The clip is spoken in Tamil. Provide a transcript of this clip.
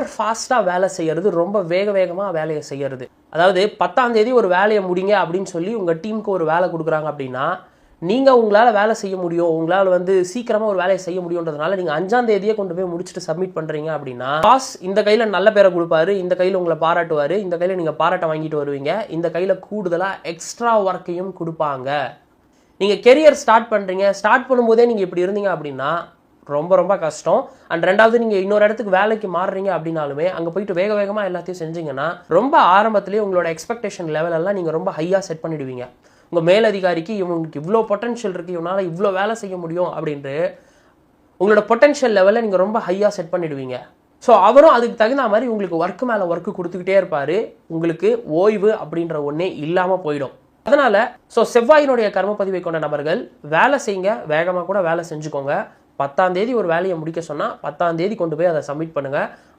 சூப்பர் ஃபாஸ்ட்டாக வேலை செய்யறது ரொம்ப வேக வேகமாக வேலையை செய்கிறது அதாவது பத்தாம் தேதி ஒரு வேலையை முடிங்க அப்படின்னு சொல்லி உங்கள் டீமுக்கு ஒரு வேலை கொடுக்குறாங்க அப்படின்னா நீங்கள் உங்களால் வேலை செய்ய முடியும். உங்களால் வந்து சீக்கிரமாக ஒரு வேலையை செய்ய முடியுன்றதுனால நீங்கள் அஞ்சாம் தேதியே கொண்டு போய் முடிச்சுட்டு சப்மிட் பண்ணுறீங்க அப்படின்னா பாஸ் இந்த கையில் நல்ல பேரை கொடுப்பாரு இந்த கையில் உங்களை பாராட்டுவார் இந்த கையில் நீங்கள் பாராட்ட வாங்கிட்டு வருவீங்க இந்த கையில் கூடுதலாக எக்ஸ்ட்ரா ஒர்க்கையும் கொடுப்பாங்க. நீங்கள் கெரியர் ஸ்டார்ட் பண்ணுறீங்க ஸ்டார்ட் பண்ணும்போதே நீங்கள் இப்படி இருந்தீங்க அப்படின்னா ரொம்ப ரொம்ப கஷ்டம். அண்ட் ரெண்டாவது நீங்கள் இன்னொரு இடத்துக்கு வேலைக்கு மாறுறீங்க அப்படின்னாலுமே அங்கே போயிட்டு வேக வேகமாக எல்லாத்தையும் செஞ்சீங்கன்னா ரொம்ப ஆரம்பத்திலேயே உங்களோட எக்ஸ்பெக்டேஷன் லெவல் எல்லாம் நீங்கள் ரொம்ப ஹையாக செட் பண்ணிடுவீங்க. உங்கள் மேலதிகாரிக்கு இவங்களுக்கு இவ்வளோ பொட்டன்ஷியல் இருக்குது இவனால் இவ்வளோ வேலை செய்ய முடியும் அப்படின்ட்டு உங்களோட பொட்டன்ஷியல் லெவலில் நீங்கள் ரொம்ப ஹையாக செட் பண்ணிடுவீங்க. ஸோ அவரும் அதுக்கு தகுந்த மாதிரி உங்களுக்கு ஒர்க்கு மேலே ஒர்க்கு கொடுத்துக்கிட்டே இருப்பார். உங்களுக்கு ஓய்வு அப்படின்ற ஒன்றே இல்லாமல் போயிடும். அதனால் ஸோ செவ்வாயினுடைய கர்மப்பதிவை கொண்ட நபர்கள் வேலை செய்யுங்க வேகமாக கூட வேலை செஞ்சுக்கோங்க. பத்தாம் தேதி ஒரு வேலையை முடிக்க சொன்னால் பத்தாம் தேதி கொண்டு போய் அதை சப்மிட் பண்ணுங்கள்